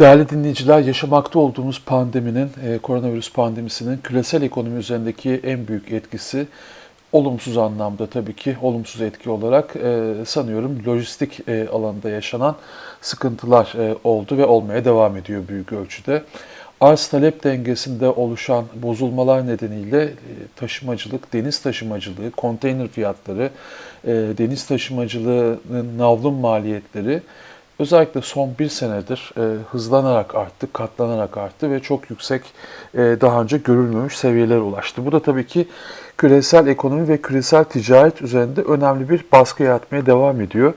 Değerli dinleyiciler, yaşamakta olduğumuz pandeminin, e, koronavirüs pandemisinin küresel ekonomi üzerindeki en büyük etkisi olumsuz anlamda tabii ki olumsuz etki olarak e, sanıyorum lojistik e, alanında yaşanan sıkıntılar e, oldu ve olmaya devam ediyor büyük ölçüde. Arz talep dengesinde oluşan bozulmalar nedeniyle taşımacılık, deniz taşımacılığı, konteyner fiyatları, deniz taşımacılığının navlun maliyetleri özellikle son bir senedir e, hızlanarak arttı, katlanarak arttı ve çok yüksek e, daha önce görülmemiş seviyelere ulaştı. Bu da tabii ki küresel ekonomi ve küresel ticaret üzerinde önemli bir baskı yaratmaya devam ediyor.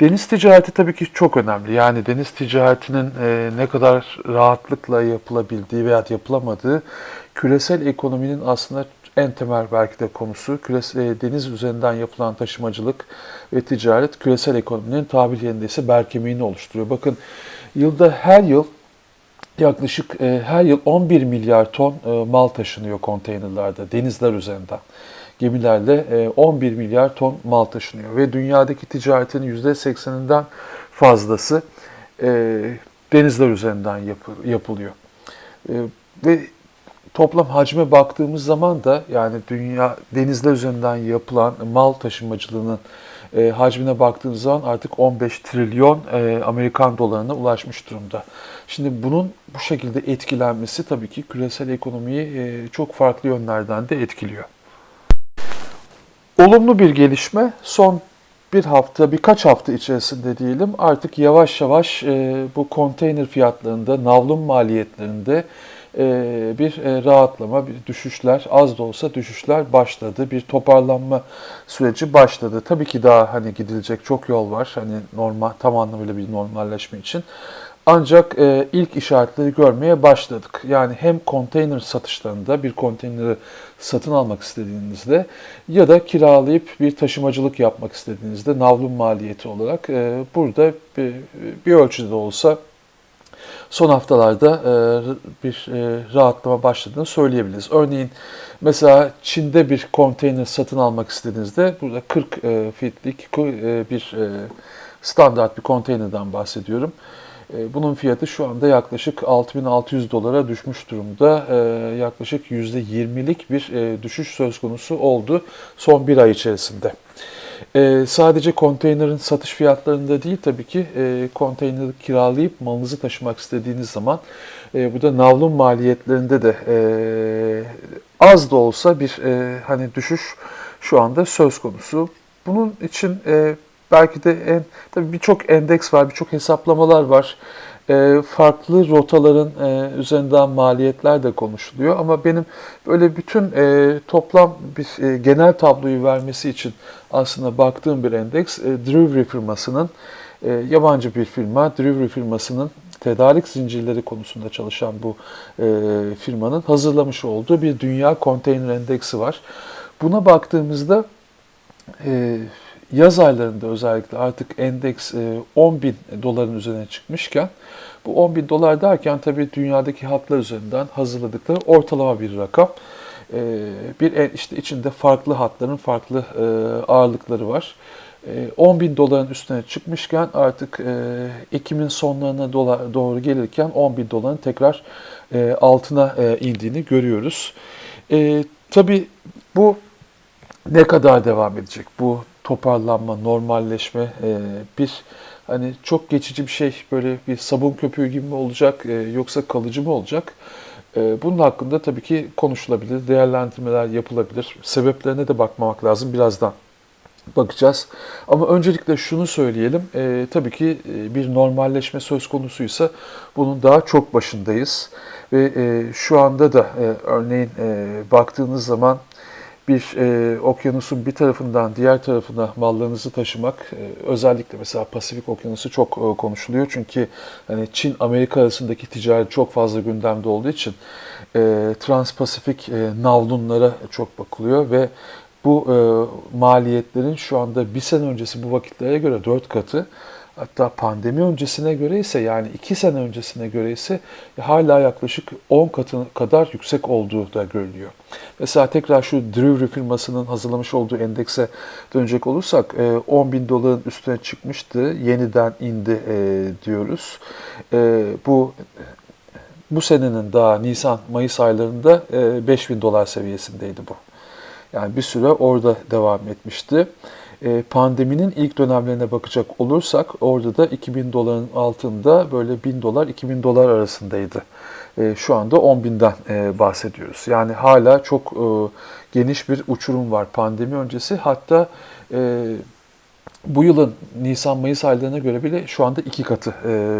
Deniz ticareti tabii ki çok önemli. Yani deniz ticaretinin e, ne kadar rahatlıkla yapılabildiği veya yapılamadığı küresel ekonominin aslında en temel belki de konusu küresel, deniz üzerinden yapılan taşımacılık ve ticaret küresel ekonominin tabir ise bel kemiğini oluşturuyor. Bakın yılda her yıl yaklaşık e, her yıl 11 milyar ton e, mal taşınıyor konteynerlarda denizler üzerinden. Gemilerle e, 11 milyar ton mal taşınıyor ve dünyadaki ticaretin %80'inden fazlası e, denizler üzerinden yapı, yapılıyor. E, ve toplam hacme baktığımız zaman da yani dünya denizler üzerinden yapılan mal taşımacılığının e, hacmine baktığımız zaman artık 15 trilyon e, Amerikan dolarına ulaşmış durumda. Şimdi bunun bu şekilde etkilenmesi tabii ki küresel ekonomiyi e, çok farklı yönlerden de etkiliyor. Olumlu bir gelişme son bir hafta, birkaç hafta içerisinde diyelim artık yavaş yavaş e, bu konteyner fiyatlarında, navlun maliyetlerinde bir e, rahatlama, bir düşüşler, az da olsa düşüşler başladı. Bir toparlanma süreci başladı. Tabii ki daha hani gidilecek çok yol var. Hani normal tam anlamıyla bir normalleşme için. Ancak e, ilk işaretleri görmeye başladık. Yani hem konteyner satışlarında bir konteyneri satın almak istediğinizde ya da kiralayıp bir taşımacılık yapmak istediğinizde navlun maliyeti olarak e, burada bir, bir ölçüde de olsa son haftalarda e, bir e, rahatlama başladığını söyleyebiliriz. Örneğin mesela Çin'de bir konteyner satın almak istediğinizde burada 40 e, fitlik bir standart bir konteynerden bahsediyorum. Bunun fiyatı şu anda yaklaşık 6600 dolara düşmüş durumda. Yaklaşık %20'lik bir düşüş söz konusu oldu son bir ay içerisinde. Sadece konteynerin satış fiyatlarında değil tabii ki konteyneri kiralayıp malınızı taşımak istediğiniz zaman bu da navlun maliyetlerinde de az da olsa bir hani düşüş şu anda söz konusu. Bunun için belki de en tabii birçok endeks var, birçok hesaplamalar var. E, farklı rotaların e, üzerinden maliyetler de konuşuluyor ama benim böyle bütün e, toplam bir e, genel tabloyu vermesi için aslında baktığım bir endeks Drewry firmasının yabancı bir firma Drewry firmasının tedarik zincirleri konusunda çalışan bu firmanın hazırlamış olduğu bir dünya konteyner endeksi var. Buna baktığımızda yaz aylarında özellikle artık endeks 10 e, bin doların üzerine çıkmışken bu 10 bin dolar derken tabii dünyadaki hatlar üzerinden hazırladıkları ortalama bir rakam. E, bir işte içinde farklı hatların farklı e, ağırlıkları var. 10 bin doların üstüne çıkmışken artık Ekim'in sonlarına doğru gelirken 10 bin doların tekrar altına indiğini görüyoruz. Tabii bu ne kadar devam edecek? Bu toparlanma, normalleşme e, bir hani çok geçici bir şey böyle bir sabun köpüğü gibi mi olacak e, yoksa kalıcı mı olacak? E, bunun hakkında tabii ki konuşulabilir, değerlendirmeler yapılabilir. Sebeplerine de bakmamak lazım birazdan bakacağız. Ama öncelikle şunu söyleyelim. E, tabii ki e, bir normalleşme söz konusuysa bunun daha çok başındayız. Ve e, şu anda da e, örneğin e, baktığınız zaman bir e, okyanusun bir tarafından diğer tarafına mallarınızı taşımak e, özellikle mesela Pasifik Okyanusu çok e, konuşuluyor. Çünkü hani Çin Amerika arasındaki ticaret çok fazla gündemde olduğu için e, Transpasifik e, navlunlara çok bakılıyor ve bu e, maliyetlerin şu anda bir sene öncesi bu vakitlere göre dört katı Hatta pandemi öncesine göre ise yani 2 sene öncesine göre ise hala yaklaşık 10 katı kadar yüksek olduğu da görülüyor. Mesela tekrar şu Drewry firmasının hazırlamış olduğu endekse dönecek olursak 10 bin doların üstüne çıkmıştı. Yeniden indi e, diyoruz. E, bu bu senenin daha Nisan-Mayıs aylarında 5 bin dolar seviyesindeydi bu. Yani bir süre orada devam etmişti. E, pandeminin ilk dönemlerine bakacak olursak orada da 2000 doların altında böyle 1000 dolar 2000 dolar arasındaydı. E, şu anda 10 binden e, bahsediyoruz. Yani hala çok geniş bir uçurum var pandemi öncesi. Hatta bu yılın Nisan-Mayıs aylarına göre bile şu anda iki katı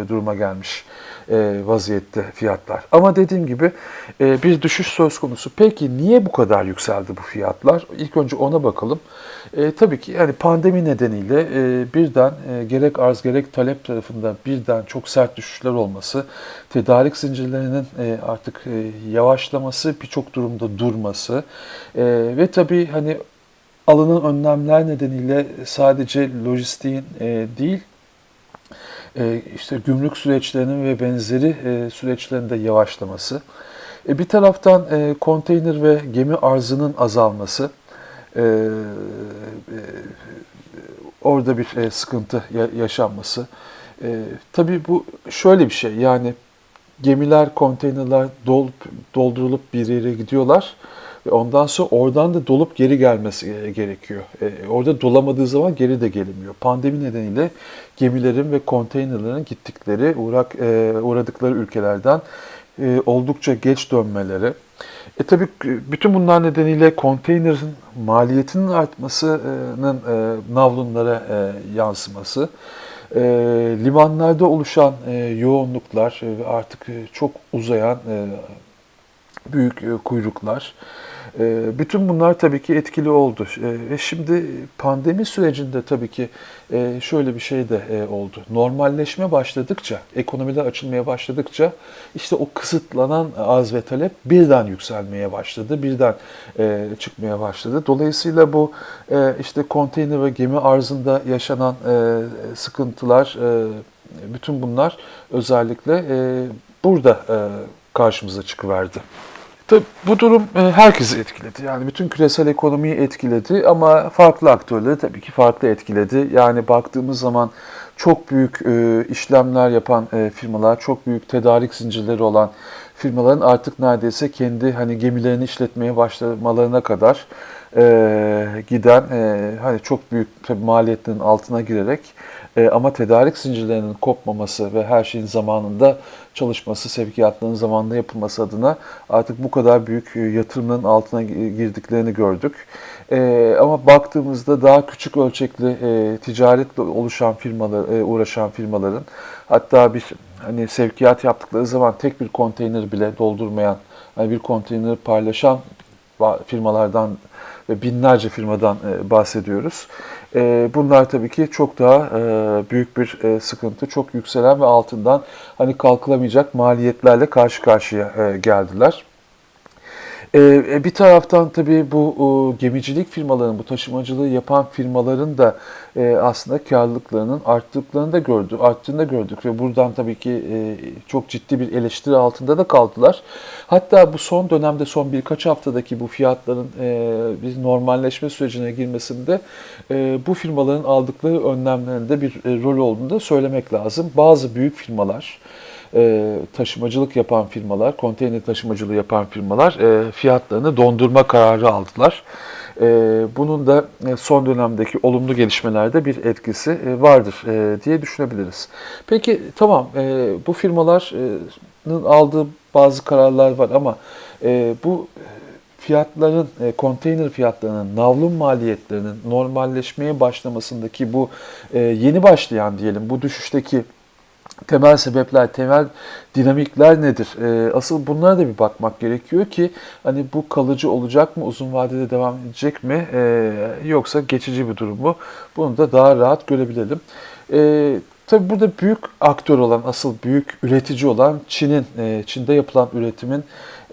duruma gelmiş e, vaziyette fiyatlar. Ama dediğim gibi e, bir düşüş söz konusu. Peki niye bu kadar yükseldi bu fiyatlar? İlk önce ona bakalım. E, tabii ki yani pandemi nedeniyle e, birden e, gerek arz gerek talep tarafında birden çok sert düşüşler olması, tedarik zincirlerinin e, artık e, yavaşlaması, birçok durumda durması e, ve tabii hani alınan önlemler nedeniyle sadece lojistiğin e, değil e, işte gümrük süreçlerinin ve benzeri e, süreçlerin de yavaşlaması. E, bir taraftan e, konteyner ve gemi arzının azalması, orada bir sıkıntı yaşanması. Tabii bu şöyle bir şey yani gemiler, konteynerler dolup, doldurulup bir yere gidiyorlar. Ondan sonra oradan da dolup geri gelmesi gerekiyor. E, orada dolamadığı zaman geri de gelemiyor. Pandemi nedeniyle gemilerin ve konteynerlerin gittikleri, uğrak, e, uğradıkları ülkelerden e, oldukça geç dönmeleri. E tabi bütün bunlar nedeniyle konteynerin maliyetinin artmasının e, navlunlara e, yansıması, e, limanlarda oluşan e, yoğunluklar ve artık e, çok uzayan e, büyük e, kuyruklar, bütün bunlar tabii ki etkili oldu. Ee, ve şimdi pandemi sürecinde tabii ki e, şöyle bir şey de e, oldu. Normalleşme başladıkça, ekonomiler açılmaya başladıkça işte o kısıtlanan arz ve talep birden yükselmeye başladı, birden e, çıkmaya başladı. Dolayısıyla bu işte konteyner ve gemi arzında yaşanan sıkıntılar, bütün bunlar özellikle burada karşımıza çıkıverdi. Tabii bu durum e, herkesi etkiledi. Yani bütün küresel ekonomiyi etkiledi ama farklı aktörleri tabii ki farklı etkiledi. Yani baktığımız zaman çok büyük e, işlemler yapan e, firmalar, çok büyük tedarik zincirleri olan firmaların artık neredeyse kendi hani gemilerini işletmeye başlamalarına kadar giden hani çok büyük tabii maliyetlerin altına girerek e, ama tedarik zincirlerinin kopmaması ve her şeyin zamanında çalışması, sevkiyatların zamanında yapılması adına artık bu kadar büyük e, yatırımların altına girdiklerini gördük. E, ama baktığımızda daha küçük ölçekli e, ticaretle oluşan firmalar, e, uğraşan firmaların hatta bir hani sevkiyat yaptıkları zaman tek bir konteyner bile doldurmayan, hani bir konteyneri paylaşan firmalardan ve binlerce firmadan e, bahsediyoruz. E, bunlar tabii ki çok daha e, büyük bir sıkıntı, çok yükselen ve altından hani kalkılamayacak maliyetlerle karşı karşıya geldiler. Ee, bir taraftan tabii bu gemicilik firmalarının, bu taşımacılığı yapan firmaların da e, aslında karlılıklarının arttıklarını da gördük, arttığını da gördük ve buradan tabii ki e, çok ciddi bir eleştiri altında da kaldılar. Hatta bu son dönemde son birkaç haftadaki bu fiyatların e, bir normalleşme sürecine girmesinde bu firmaların aldıkları önlemlerinde bir rol olduğunu da söylemek lazım. Bazı büyük firmalar e, taşımacılık yapan firmalar, konteyner taşımacılığı yapan firmalar e, fiyatlarını dondurma kararı aldılar. E, bunun da e, son dönemdeki olumlu gelişmelerde bir etkisi e, vardır e, diye düşünebiliriz. Peki tamam e, bu firmaların aldığı bazı kararlar var ama e, bu fiyatların, e, konteyner fiyatlarının, navlun maliyetlerinin normalleşmeye başlamasındaki bu e, yeni başlayan diyelim bu düşüşteki temel sebepler, temel dinamikler nedir? E, asıl bunlara da bir bakmak gerekiyor ki hani bu kalıcı olacak mı, uzun vadede devam edecek mi e, yoksa geçici bir durum mu? Bunu da daha rahat görebilelim. E, tabii burada büyük aktör olan, asıl büyük üretici olan Çin'in, e, Çin'de yapılan üretimin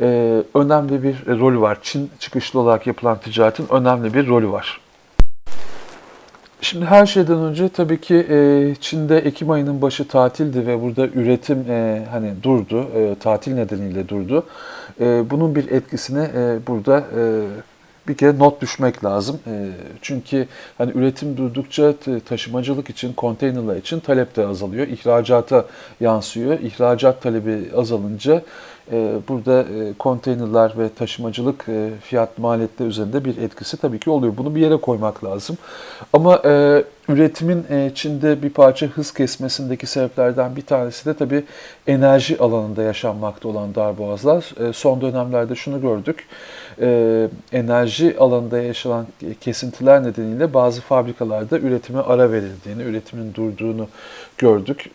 e, önemli bir rolü var. Çin çıkışlı olarak yapılan ticaretin önemli bir rolü var. Şimdi her şeyden önce tabii ki e, Çin'de Ekim ayının başı tatildi ve burada üretim e, hani durdu, e, tatil nedeniyle durdu. E, bunun bir etkisine e, burada e, bir kere not düşmek lazım. E, çünkü hani üretim durdukça taşımacılık için, konteynerler için talep de azalıyor. İhracata yansıyor. İhracat talebi azalınca e, burada e, ve taşımacılık e, fiyat maliyetleri üzerinde bir etkisi tabii ki oluyor. Bunu bir yere koymak lazım. Ama e, üretimin e, Çin'de bir parça hız kesmesindeki sebeplerden bir tanesi de tabii enerji alanında yaşanmakta olan darboğazlar. E, son dönemlerde şunu gördük. E, enerji alanında yaşanan kesintiler nedeniyle bazı fabrikalarda üretime ara verildiğini, üretimin durduğunu gördük.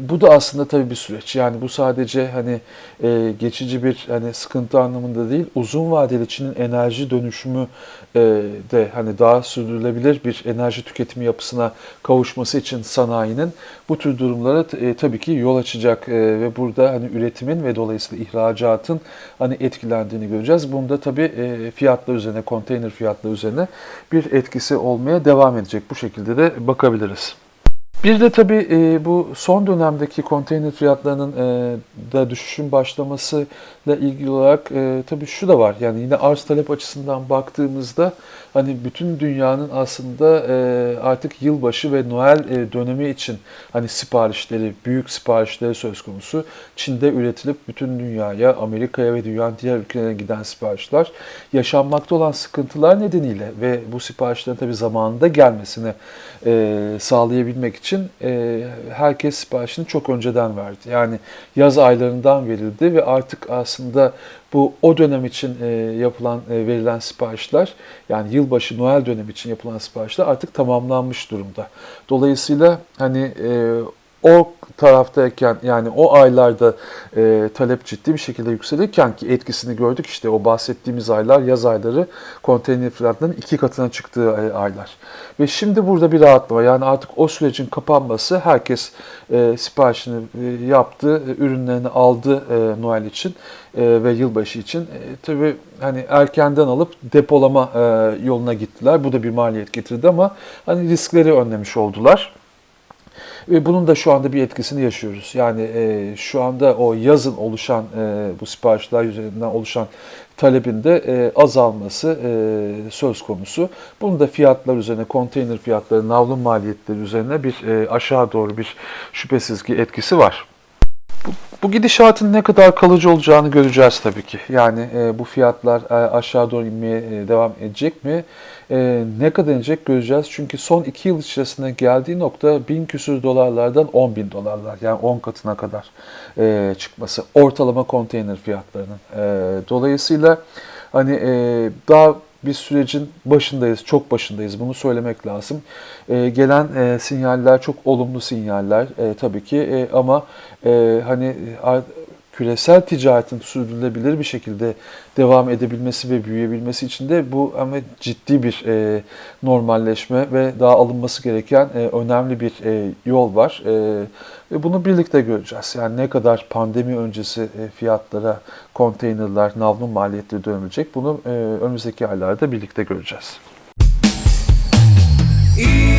Bu da aslında tabii bir süreç. Yani bu sadece hani e, geçici bir hani sıkıntı anlamında değil, uzun vadeli Çin'in enerji dönüşümü e, de hani daha sürdürülebilir bir enerji tüketimi yapısına kavuşması için sanayinin bu tür durumlara e, tabii ki yol açacak e, ve burada hani üretimin ve dolayısıyla ihracatın hani etkilendiğini göreceğiz. Bunda tabii e, fiyatlar üzerine, konteyner fiyatları üzerine bir etkisi olmaya devam edecek. Bu şekilde de bakabiliriz. Bir de tabii e, bu son dönemdeki konteyner fiyatlarının e, da düşüşün başlamasıyla ilgili olarak e, tabii şu da var. Yani yine arz talep açısından baktığımızda hani bütün dünyanın aslında artık yılbaşı ve Noel dönemi için hani siparişleri, büyük siparişleri söz konusu. Çin'de üretilip bütün dünyaya, Amerika'ya ve dünyanın diğer ülkelerine giden siparişler yaşanmakta olan sıkıntılar nedeniyle ve bu siparişlerin tabii zamanında gelmesini sağlayabilmek için e, herkes siparişini çok önceden verdi. Yani yaz aylarından verildi ve artık aslında bu o dönem için e, yapılan e, verilen siparişler yani yılbaşı Noel dönemi için yapılan siparişler artık tamamlanmış durumda. Dolayısıyla hani e, o taraftayken yani o aylarda e, talep ciddi bir şekilde yükselirken ki etkisini gördük işte o bahsettiğimiz aylar yaz ayları konteyner fiyatlarının iki katına çıktığı ay- aylar. Ve şimdi burada bir rahatlama yani artık o sürecin kapanması herkes e, siparişini e, yaptı, e, ürünlerini aldı e, Noel için e, ve yılbaşı için. E, tabii hani erkenden alıp depolama e, yoluna gittiler. Bu da bir maliyet getirdi ama hani riskleri önlemiş oldular. Ve bunun da şu anda bir etkisini yaşıyoruz. Yani e, şu anda o yazın oluşan e, bu siparişler üzerinden oluşan talebin de e, azalması e, söz konusu. Bunun da fiyatlar üzerine, konteyner fiyatları, navlun maliyetleri üzerine bir e, aşağı doğru bir şüphesiz ki etkisi var. Bu, gidişatın ne kadar kalıcı olacağını göreceğiz tabii ki. Yani e, bu fiyatlar e, aşağı doğru inmeye e, devam edecek mi? E, ne kadar inecek göreceğiz. Çünkü son iki yıl içerisinde geldiği nokta bin küsür dolarlardan 10 bin dolarlar. Yani 10 katına kadar e, çıkması. Ortalama konteyner fiyatlarının. E, dolayısıyla hani e, daha bir sürecin başındayız, çok başındayız. Bunu söylemek lazım. E, gelen e, sinyaller çok olumlu sinyaller e, tabii ki e, ama e, hani a- küresel ticaretin sürdürülebilir bir şekilde devam edebilmesi ve büyüyebilmesi için de bu ama ciddi bir e, normalleşme ve daha alınması gereken e, önemli bir e, yol var. E, ve bunu birlikte göreceğiz. Yani ne kadar pandemi öncesi e, fiyatlara konteynerler, navlun maliyetleri dönülecek bunu e, önümüzdeki aylarda birlikte göreceğiz. İyi.